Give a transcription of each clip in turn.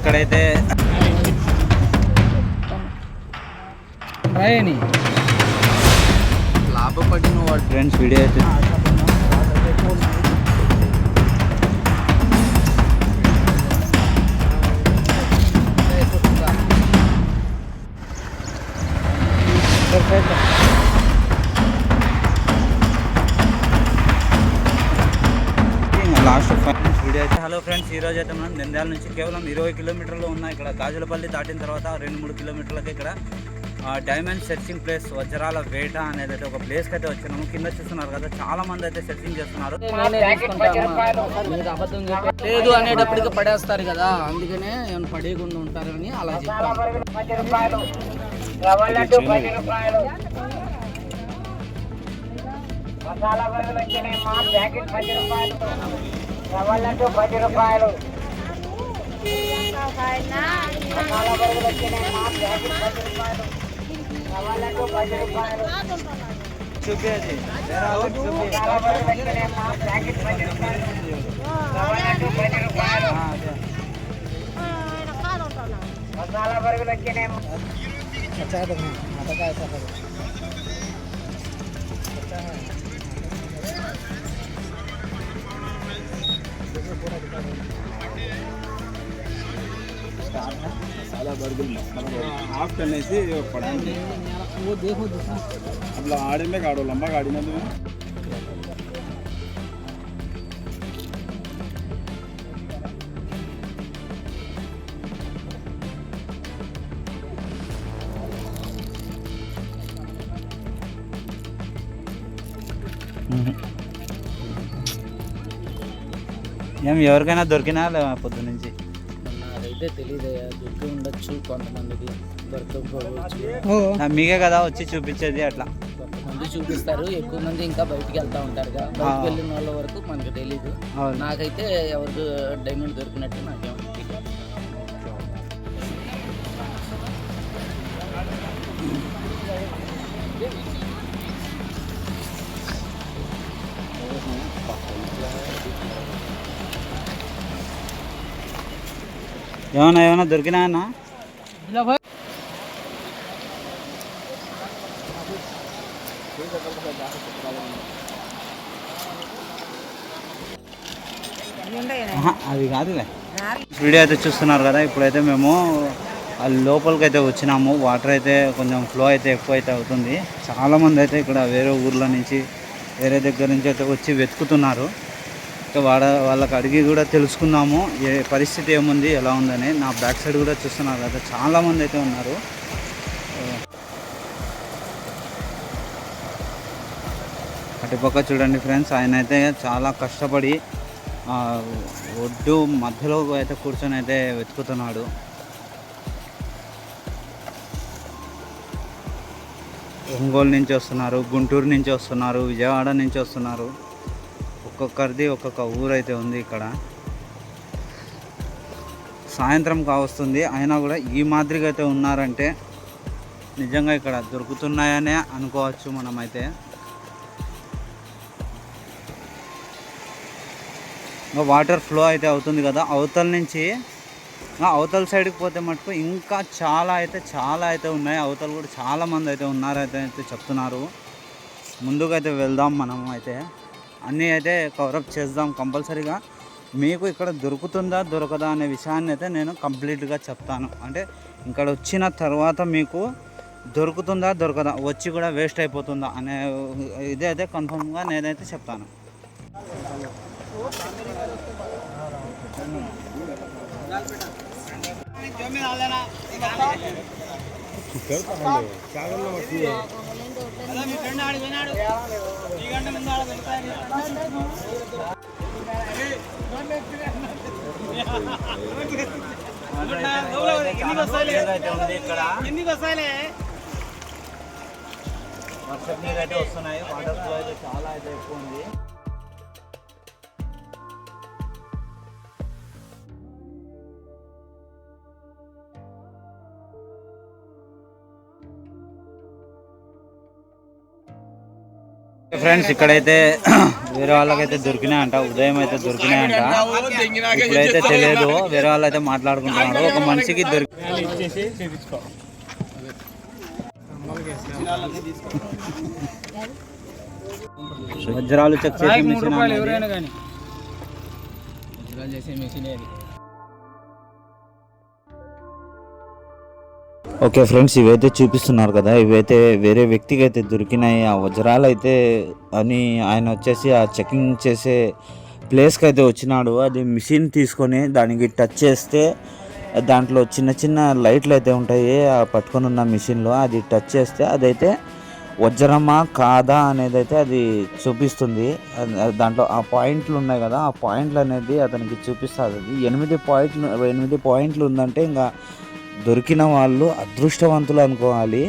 ఇక్కడైతే లాభపడిన వాడు friends video అయితే అయితే హలో ఫ్రెండ్స్ ఈ రోజు అయితే మనం నంద్యాల నుంచి కేవలం ఇరవై కిలోమీటర్లు ఉన్న ఇక్కడ గాజులపల్లి దాటిన తర్వాత రెండు మూడు కిలోమీటర్లకి ఇక్కడ డైమండ్ సెర్చింగ్ ప్లేస్ వజ్రాల వేట అనేది అయితే ఒక ప్లేస్కి అయితే వచ్చినాము. కింద చూస్తున్నారు కదా చాలా మంది అయితే సెర్చింగ్ చేస్తున్నారు. లేదు అనేటప్పటికి పడేస్తారు కదా అందుకనే ఏమైనా పడేయకుండా అలా మసాలా వచ్చినాయి మా ప్యాకెట్ పది రూపాయలు. రవ్వలడ్డు పది రూపాయలు మసాలా బరుగులు వచ్చినాయి మా ప్యాకెట్ పది రూపాయలు రవ్వలడ్డు పది రూపాయలు చూపేది మసాలా బరుగులు వచ్చినాయి మా ప్యాకెట్ పది రూపాయలు రవ్వలడ్డు పది రూపాయలు మసాలా బరుగులు వచ్చినాయి हाफ करने से पढ़ाएंगे वो देखो दूसरा अब आड़े में गाड़ो लंबा गाड़ी में तो ఏం ఎవరికైనా దొరికినా లేవా పొద్దు నుంచి? నాకైతే తెలియదు దొరికి ఉండొచ్చు కొంతమందికి దొరకకపోవచ్చు మీకే కదా వచ్చి చూపించేది అట్లా. కొంతమంది చూపిస్తారు ఎక్కువ మంది ఇంకా బయటికి వెళ్తా ఉంటారు బయటికి వెళ్ళిన వాళ్ళ వరకు మనకు తెలియదు. నాకైతే ఎవరికి డైమండ్ దొరికినట్టు నాకేం ఏమన్నా ఏమన్నా దొరికినా అన్న? అది కాదులే. వీడియో అయితే చూస్తున్నారు కదా ఇప్పుడైతే మేము ఆ లోపలికి అయితే వచ్చినాము. వాటర్ అయితే కొంచెం ఫ్లో అయితే ఎక్కువ అయితే అవుతుంది చాలామంది అయితే ఇక్కడ వేరే ఊర్ల నుంచి వేరే దగ్గర నుంచి అయితే వచ్చి వెతుకుతున్నారు. వాడ వాళ్ళకి అడిగి కూడా తెలుసుకుందాము. ఏ పరిస్థితి ఏముంది ఎలా ఉందని. నా బ్యాక్ సైడ్ కూడా చూస్తున్నారు కదా చాలామంది అయితే ఉన్నారు. అటుపక్క చూడండి ఫ్రెండ్స్ ఆయన అయితే చాలా కష్టపడి ఒడ్డు మధ్యలో అయితే కూర్చొని అయితే వెతుకుతున్నాడు. ఒంగోలు నుంచి వస్తున్నారు గుంటూరు నుంచి వస్తున్నారు విజయవాడ నుంచి వస్తున్నారు. ఒక్కొక్కరిది ఒక్కొక్క ఊరు అయితే ఉంది ఇక్కడ. సాయంత్రం కావస్తుంది. అయినా కూడా ఈ మాదిరిగా అయితే ఉన్నారంటే నిజంగా ఇక్కడ దొరుకుతున్నాయనే అనుకోవచ్చు మనమైతే. ఇంకా వాటర్ ఫ్లో అయితే అవుతుంది కదా. అవతల నుంచి అవతల సైడ్కి పోతే మటుకు ఇంకా చాలా అయితే చాలా అయితే ఉన్నాయి. అవతల కూడా చాలా మంది అయితే ఉన్నారైతే అయితే చెప్తున్నారు. ముందుకైతే అయితే వెళ్దాం మనం అయితే అన్నీ అయితే కవరప్ చేద్దాం కంపల్సరీగా. మీకు ఇక్కడ దొరుకుతుందా దొరకదా అనే విషయాన్ని అయితే నేను కంప్లీట్గా చెప్తాను. అంటే ఇక్కడ వచ్చిన తర్వాత మీకు దొరుకుతుందా దొరకదా వచ్చి కూడా వేస్ట్ అయిపోతుందా అనే ఇదే అయితే కన్ఫర్మ్గా నేనైతే చెప్తాను. ఎన్ని బస్సాలే వర్షం నీరు అయితే వస్తున్నాయి వాటర్ ఫ్లో అయితే చాలా అయితే ఎక్కువ ఉంది. ఫ్రెండ్స్ ఇక్కడైతే వేరే వాళ్ళకైతే దొరికినాయంట ఉదయం అయితే దొరికినాయంట. ఇప్పుడైతే తెలియదు వేరే వాళ్ళు అయితే మాట్లాడుకుంటున్నారు. ఒక మనిషికి దొరికి వజ్రాలు చెక్ చేసి మిషన్ అన్నది. ఓకే ఫ్రెండ్స్ ఇవైతే చూపిస్తున్నారు కదా. ఇవైతే వేరే వ్యక్తికి అయితే దొరికినాయి. ఆ వజ్రాలు అయితే అని ఆయన వచ్చేసి ఆ చెకింగ్ చేసే ప్లేస్కి అయితే వచ్చినాడు. అది మిషన్ తీసుకొని దానికి టచ్ చేస్తే దాంట్లో చిన్న చిన్న లైట్లు అయితే ఉంటాయి ఆ పట్టుకొని ఉన్న మిషన్లో. అది టచ్ చేస్తే అదైతే వజ్రమా కాదా అనేది అయితే అది చూపిస్తుంది దాంట్లో ఆ పాయింట్లు ఉన్నాయి కదా. ఆ పాయింట్లు అనేది అతనికి చూపిస్తుంది అది ఎనిమిది పాయింట్లు ఎనిమిది పాయింట్లు ఉందంటే ఇంకా దొరికిన వాళ్ళు అదృష్టవంతులు అనుకోవాలి.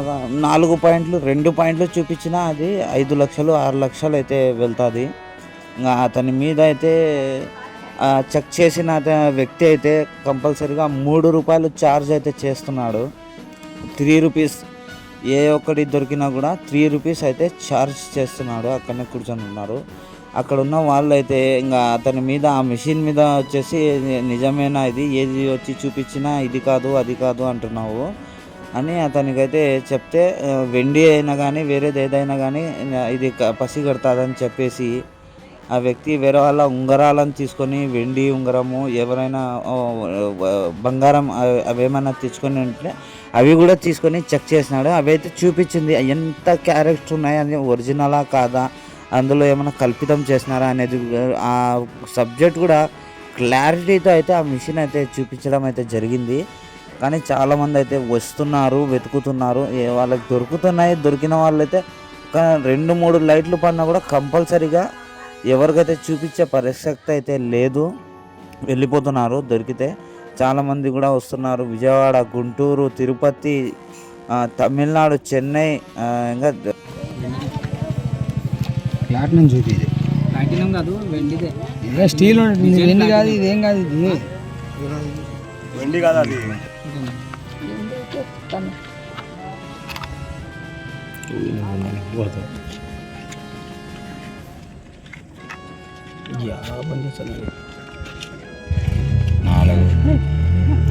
ఒక నాలుగు పాయింట్లు రెండు పాయింట్లు చూపించినా అది ఐదు లక్షలు ఆరు లక్షలు అయితే వెళ్తుంది. ఇంకా అతని మీద అయితే చెక్ చేసిన వ్యక్తి అయితే కంపల్సరీగా మూడు రూపాయలు ఛార్జ్ అయితే చేస్తున్నాడు. త్రీ రూపీస్ ఏ ఒక్కటి దొరికినా కూడా త్రీ రూపీస్ అయితే ఛార్జ్ చేస్తున్నాడు. అక్కడనే కూర్చొని ఉన్నారు. అక్కడ ఉన్న వాళ్ళు అయితే ఇంకా అతని మీద ఆ మిషన్ మీద వచ్చేసి నిజమేనా ఇది? ఏది వచ్చి చూపించినా ఇది కాదు అది కాదు అంటున్నావు. అని అతనికైతే చెప్తే వెండి అయినా కానీ వేరేది ఏదైనా కానీ ఇది పసిగడతాదని పసి కడతాదని చెప్పేసి ఆ వ్యక్తి వేరే వాళ్ళ ఉంగరాలను తీసుకొని వెండి ఉంగరము ఎవరైనా బంగారం అవి- అవేమైనా తెచ్చుకొని ఉంటే అవి కూడా తీసుకొని చెక్ చేసినాడు. అవి అయితే చూపించింది. ఎంత క్యారెక్టర్ ఉన్నాయి అని ఒరిజినలా కాదా? అందులో ఏమైనా కల్పితం చేసినారా అనేది ఆ సబ్జెక్ట్ కూడా క్లారిటీతో అయితే ఆ మిషన్ అయితే చూపించడం అయితే జరిగింది. కానీ చాలామంది అయితే వస్తున్నారు వెతుకుతున్నారు. ఏ- వాళ్ళకి దొరుకుతున్నాయి దొరికిన వాళ్ళైతే ఒక రెండు మూడు లైట్లు పడినా కూడా కంపల్సరీగా ఎవరికైతే చూపించే పరిశక్తి అయితే లేదు వెళ్ళిపోతున్నారు దొరికితే. చాలామంది కూడా వస్తున్నారు. విజయవాడ గుంటూరు తిరుపతి తమిళనాడు చెన్నై ఇంకా ప్లాటినం చూపి ఇది. ప్లాటినం కాదు వెండిదే. ఇదే స్టీల్ ఉంటుంది వెండి కాదు ఇదేం కాదు ఇది? వెండి కదా అది.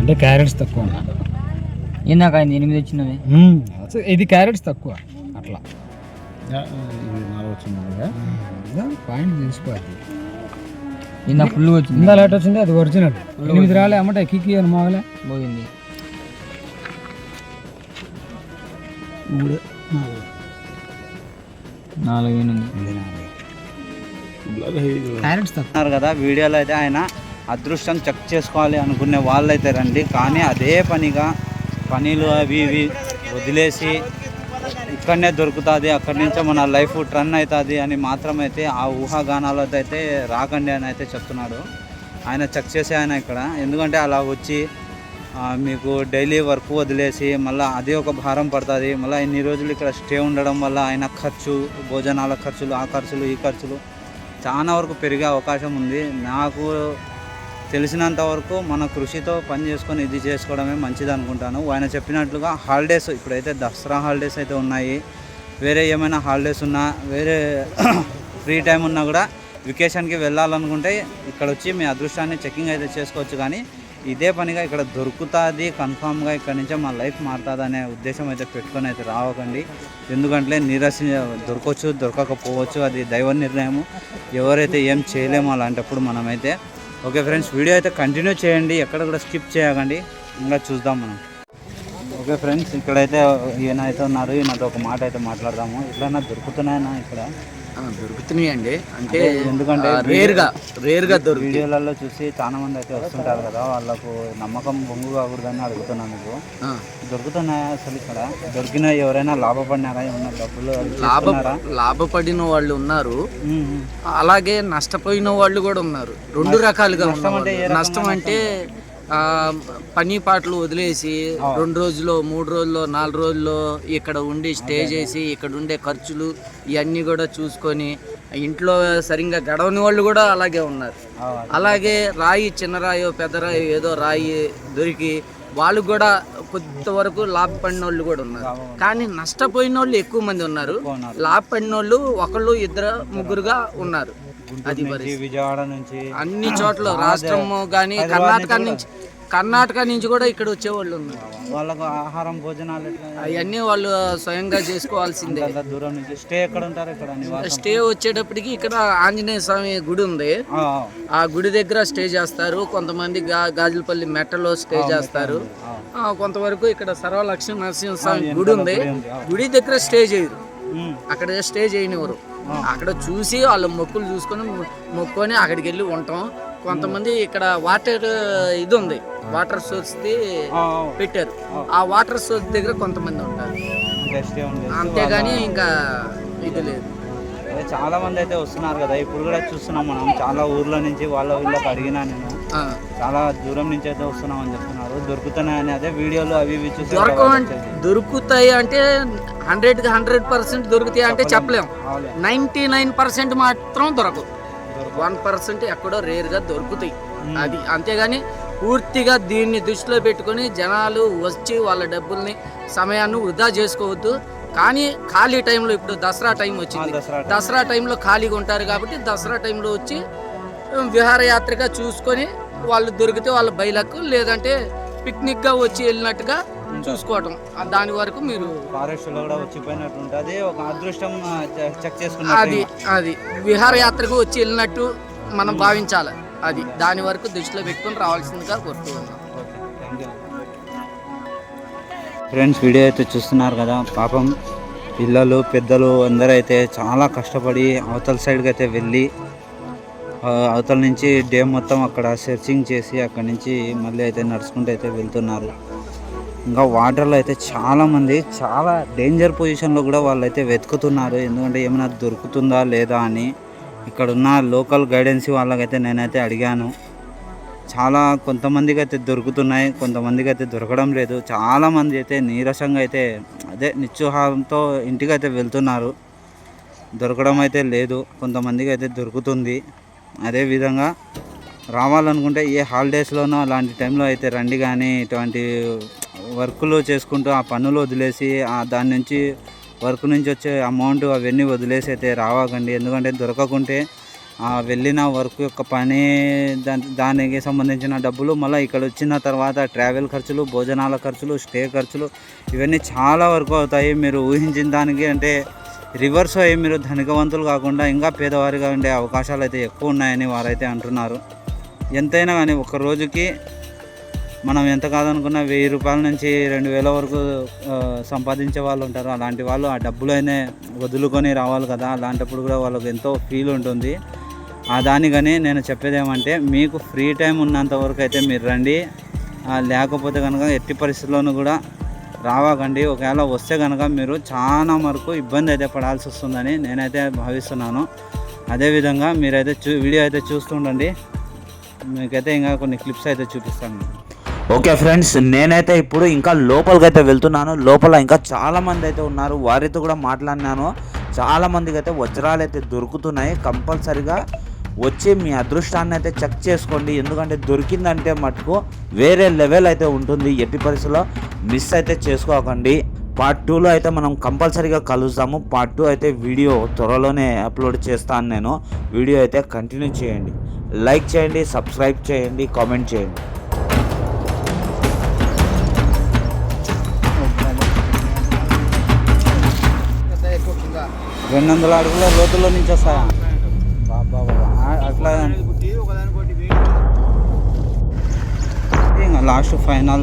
అంటే క్యారెట్స్ తక్కువ ఆయన ఎనిమిది వచ్చినవి? ఇది క్యారెట్స్ తక్కువ. అట్లా. పాయింట్ ఇందా ఫుల్ వచ్చింది. ఇందా లేట్ వచ్చింది అది ఒరిజినల్. ఎనిమిది రాలే అమ్మట కిక్కి అని మాగలే పోయింది. మూడు నాలుగు ఎనిమిది కదా వీడియోలో అయితే ఆయన అదృష్టం చెక్ చేసుకోవాలి అనుకునే వాళ్ళైతే రండి. కానీ అదే పనిగా పనులు అవి ఇవి వదిలేసి ఇక్కడనే దొరుకుతుంది అక్కడి నుంచే మన లైఫ్ రన్ అవుతుంది అని మాత్రమైతే ఆ ఊహాగానాలతో అయితే రాకండి అని అయితే చెప్తున్నాడు. ఆయన చెక్ చేసే ఆయన ఇక్కడ. ఎందుకంటే అలా వచ్చి మీకు డైలీ వర్క్ వదిలేసి మళ్ళీ అది ఒక భారం పడుతుంది. మళ్ళీ ఇన్ని రోజులు ఇక్కడ స్టే ఉండడం వల్ల ఆయన ఖర్చు భోజనాల ఖర్చులు ఆ ఖర్చులు ఈ ఖర్చులు చాలా వరకు పెరిగే అవకాశం ఉంది. నాకు తెలిసినంత వరకు మన కృషితో పని చేసుకొని ఇది చేసుకోవడమే మంచిది అనుకుంటాను. ఆయన చెప్పినట్లుగా హాలిడేస్ ఇప్పుడైతే దసరా హాలిడేస్ అయితే ఉన్నాయి. వేరే ఏమైనా హాలిడేస్ ఉన్నా వేరే ఫ్రీ టైం ఉన్నా కూడా వెకేషన్కి వెళ్ళాలనుకుంటే ఇక్కడ వచ్చి మీ అదృష్టాన్ని చెకింగ్ అయితే చేసుకోవచ్చు. కానీ ఇదే పనిగా ఇక్కడ దొరుకుతుంది కన్ఫామ్గా ఇక్కడ నుంచే మా లైఫ్ మారుతుంది అనే ఉద్దేశం అయితే పెట్టుకొని అయితే రావకండి. ఎందుకంటే నీరస దొరకవచ్చు దొరకకపోవచ్చు అది దైవ నిర్ణయము. ఎవరైతే ఏం చేయలేమో అలాంటప్పుడు మనమైతే ఓకే ఫ్రెండ్స్ వీడియో అయితే కంటిన్యూ చేయండి. ఎక్కడ కూడా స్కిప్ చేయకండి. ఇంకా చూద్దాం మనం. ఓకే ఫ్రెండ్స్ ఇక్కడైతే ఈయన అయితే ఉన్నారు. ఈయనతో ఒక మాట అయితే మాట్లాడదాము. ఇట్లైనా దొరుకుతున్నాయన్నా ఇక్కడ? దొరుకుతున్నాయి అండి అంటే ఎందుకంటే రేర్గా రేర్గా దొరుకుతాయి వీడియోలలో చూసి చాలా మంది అయితే వస్తుంటారు కదా వాళ్ళకు నమ్మకం బొంగు కాకూడదని అడుగుతున్నాను మీకు. దొరుకుతున్నాయా అసలు ఇక్కడ? దొరికిన ఎవరైనా లాభపడినారా? ఏమన్నా డబ్బులు లాభ? లాభపడిన వాళ్ళు ఉన్నారు. అలాగే నష్టపోయిన వాళ్ళు కూడా ఉన్నారు. రెండు రకాలుగా నష్టం? అంటే పని పాటలు వదిలేసి రెండు రోజులు మూడు రోజులు నాలుగు రోజులు ఇక్కడ ఉండి స్టే చేసి ఇక్కడ ఉండే ఖర్చులు ఇవన్నీ కూడా చూసుకొని ఇంట్లో సరిగ్గా గడవని వాళ్ళు కూడా అలాగే ఉన్నారు. అలాగే రాయి చిన్న రాయో పెద్ద రాయో ఏదో రాయి దొరికి వాళ్ళు కూడా కొంతవరకు లాభ పడిన వాళ్ళు కూడా ఉన్నారు. కానీ నష్టపోయిన వాళ్ళు ఎక్కువ మంది ఉన్నారు. ఉన్నారు. లాభ పడిన వాళ్ళు ఒకళ్ళు ఇద్దరు ముగ్గురుగా ఉన్నారు. అది. విజయవాడ నుంచి అన్ని చోట్ల రాష్ట్రము కానీ కర్ణాటక నుంచి కర్ణాటక నుంచి కూడా ఇక్కడ వచ్చేవాళ్ళు ఉన్నారు. వాళ్ళకు ఆహారం భోజనాలు అవన్నీ వాళ్ళు స్వయంగా చేసుకోవాల్సిందే. దూరం నుంచి. స్టే ఎక్కడ ఉంటారు ఇక్కడ? స్టే వచ్చేటప్పటికి ఇక్కడ ఆంజనేయ స్వామి గుడి ఉంది. ఆ, గుడి దగ్గర స్టే చేస్తారు. కొంతమంది గాజులపల్లి మెట్టలో స్టే చేస్తారు. కొంతవరకు ఇక్కడ సర్వలక్ష్మి నరసింహస్వామి గుడి ఉంది. గుడి ఉంది. గుడి దగ్గర స్టే చేయరు. అక్కడ స్టే చేయనివ్వరు. అక్కడ చూసి వాళ్ళ మొక్కులు చూసుకొని మొ- మొక్కుకొని అక్కడికి వెళ్ళి ఉంటాం. కొంతమంది ఇక్కడ వాటర్ ఇది ఉంది. వాటర్ సోర్స్ పెట్టారు. ఆ. వాటర్ సోర్స్ దగ్గర కొంతమంది ఉంటారు. అంతేగాని ఇంకా ఇది లేదు. చాలా మంది అయితే వస్తున్నారు కదా. ఇప్పుడు కూడా చూస్తున్నాం మనం. చాలా ఊర్ల నుంచి వాళ్ళ వీళ్ళకి అడిగినా నేను. చాలా దూరం నుంచి అయితే వస్తున్నాం అని చెప్తున్నారు దొరుకుతున్నాయని అదే వీడియోలు అవి ఇవి చూసి దొరుకుతాయి అంటే హండ్రెడ్ హండ్రెడ్ పర్సెంట్ దొరుకుతాయి అంటే చెప్పలేం. అవులే. నైంటీ నైన్ పర్సెంట్ మాత్రం దొరకవు. వన్ పర్సెంట్ ఎక్కడో రేర్గా దొరుకుతాయి. అది అంతేగాని పూర్తిగా దీన్ని దృష్టిలో పెట్టుకొని జనాలు వచ్చి వాళ్ళ డబ్బుల్ని సమయాన్ని వృధా చేసుకోవద్దు. కానీ ఖాళీ టైంలో ఇప్పుడు దసరా టైం వచ్చింది. దసరా టైంలో ఖాళీగా ఉంటారు కాబట్టి దసరా టైంలో వచ్చి విహారయాత్రగా చూసుకొని వాళ్ళు దొరికితే వాళ్ళ బయలకు లేదంటే పిక్నిక్గా వచ్చి వెళ్ళినట్టుగా చూసుకోవటం. దాని వరకు మీరు ఫారెస్ట్లో కూడా వచ్చిపోయినట్టు ఉంటుంది ఒక అదృష్టం చెక్ అది అది. విహారయాత్రకు వచ్చి వెళ్ళినట్టు మనం భావించాలి. అది. దాని వరకు దృష్టిలో పెట్టుకొని రావాల్సిందిగా కోరుతున్నాం ఫ్రెండ్స్ వీడియో అయితే చూస్తున్నారు కదా పాపం పిల్లలు పెద్దలు అందరూ అయితే చాలా కష్టపడి అవతల సైడ్కి అయితే వెళ్ళి అవతల నుంచి డే మొత్తం అక్కడ సెర్చింగ్ చేసి అక్కడ నుంచి మళ్ళీ అయితే నడుచుకుంటూ అయితే వెళ్తున్నారు. ఇంకా వాటర్లో అయితే చాలామంది చాలా డేంజర్ పొజిషన్లో కూడా వాళ్ళు అయితే వెతుకుతున్నారు. ఎందుకంటే ఏమైనా దొరుకుతుందా లేదా అని ఇక్కడ ఉన్న లోకల్ గైడెన్సీ వాళ్ళకైతే నేనైతే అడిగాను. చాలా కొంతమందికి అయితే దొరుకుతున్నాయి కొంతమందికి అయితే దొరకడం లేదు. చాలామంది అయితే నీరసంగా అయితే అదే నిత్యోహారంతో ఇంటికి అయితే వెళ్తున్నారు. దొరకడం అయితే లేదు. కొంతమందికి అయితే దొరుకుతుంది. అదేవిధంగా రావాలనుకుంటే ఏ హాలిడేస్లోనో అలాంటి టైంలో అయితే రండి కానీ ఇటువంటి వర్కులు చేసుకుంటూ ఆ పనులు వదిలేసి ఆ దాని నుంచి వర్క్ నుంచి వచ్చే అమౌంట్ అవన్నీ వదిలేసి అయితే రావకండి. ఎందుకంటే దొరకకుంటే ఆ వెళ్ళిన వర్క్ యొక్క పని దాని దానికి సంబంధించిన డబ్బులు మళ్ళీ ఇక్కడ వచ్చిన తర్వాత ట్రావెల్ ఖర్చులు భోజనాల ఖర్చులు స్టే ఖర్చులు ఇవన్నీ చాలా వరకు అవుతాయి. మీరు ఊహించిన దానికి అంటే రివర్స్ అయ్యి మీరు ధనికవంతులు కాకుండా ఇంకా పేదవారిగా ఉండే అవకాశాలు అయితే ఎక్కువ ఉన్నాయని వారైతే అంటున్నారు. ఎంతైనా కానీ ఒక రోజుకి మనం ఎంత కాదనుకున్నా వెయ్యి రూపాయల నుంచి రెండు వేల వరకు సంపాదించే వాళ్ళు ఉంటారు. అలాంటి వాళ్ళు ఆ డబ్బులైనా వదులుకొని రావాలి కదా. అలాంటప్పుడు కూడా వాళ్ళకి ఎంతో ఫీల్ ఉంటుంది. ఆ దానికని నేను చెప్పేది ఏమంటే మీకు ఫ్రీ టైం ఉన్నంత వరకు అయితే మీరు రండి. లేకపోతే కనుక ఎట్టి పరిస్థితుల్లోనూ కూడా రావకండి. ఒకవేళ వస్తే కనుక మీరు చాలా వరకు ఇబ్బంది అయితే పడాల్సి వస్తుందని నేనైతే భావిస్తున్నాను. అదేవిధంగా మీరైతే చూ వీడియో అయితే చూస్తుండండి. మీకైతే ఇంకా కొన్ని క్లిప్స్ అయితే చూపిస్తాను. ఓకే ఫ్రెండ్స్ నేనైతే ఇప్పుడు ఇంకా లోపలికి అయితే వెళ్తున్నాను. లోపల ఇంకా చాలామంది అయితే ఉన్నారు. వారితో కూడా మాట్లాడినాను. చాలామందికి అయితే వజ్రాలు అయితే దొరుకుతున్నాయి. కంపల్సరిగా వచ్చి మీ అదృష్టాన్ని అయితే చెక్ చేసుకోండి. ఎందుకంటే దొరికిందంటే మటుకు వేరే లెవెల్ అయితే ఉంటుంది. ఎట్టి పరిస్థితుల్లో మిస్ అయితే చేసుకోకండి. పార్ట్ టూలో అయితే మనం కంపల్సరీగా కలుస్తాము పార్ట్ టూ అయితే వీడియో త్వరలోనే అప్లోడ్ చేస్తాను నేను. వీడియో అయితే కంటిన్యూ చేయండి. లైక్ చేయండి సబ్స్క్రైబ్ చేయండి కామెంట్ చేయండి. రెండు వందల అడుగుల లోతులో నుంచి వస్తాయా लास्ट फाइनल